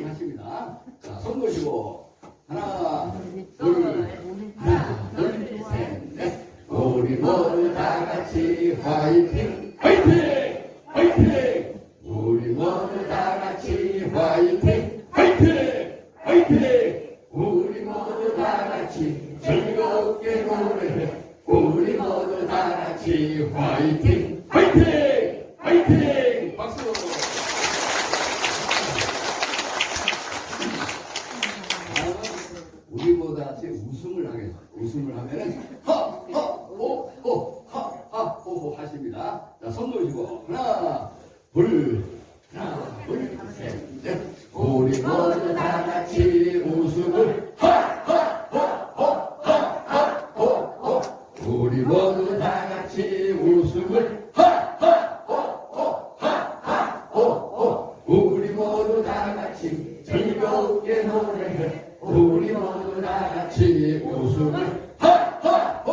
하십니다. 자, 손 보시고 하나, 둘, 하나, 둘, 셋, 넷. 우리 모두 다 같이 화이팅, 화이팅, 화이팅. 우리 모두 다 같이 화이팅, 화이팅, 화이팅. 우리 모두 다 같이 즐겁게 노래해. 우리 모두 다 같이 화이팅, 화이팅, 화이팅. 박수. 다음은 같이 웃음을 하겠습니다. 웃음을 하면은 허허오호허허호 하십니다. 자, 손 놓으시고 하나, 둘, 하나, 둘, 셋, 넷. 우리 모두 다 같이 웃음을 허허허허허허 우리 모두 다 같이 웃음을 허허허허허허 우리 모두 다 같이 즐겁게 노래해 놀라지 웃음을 허허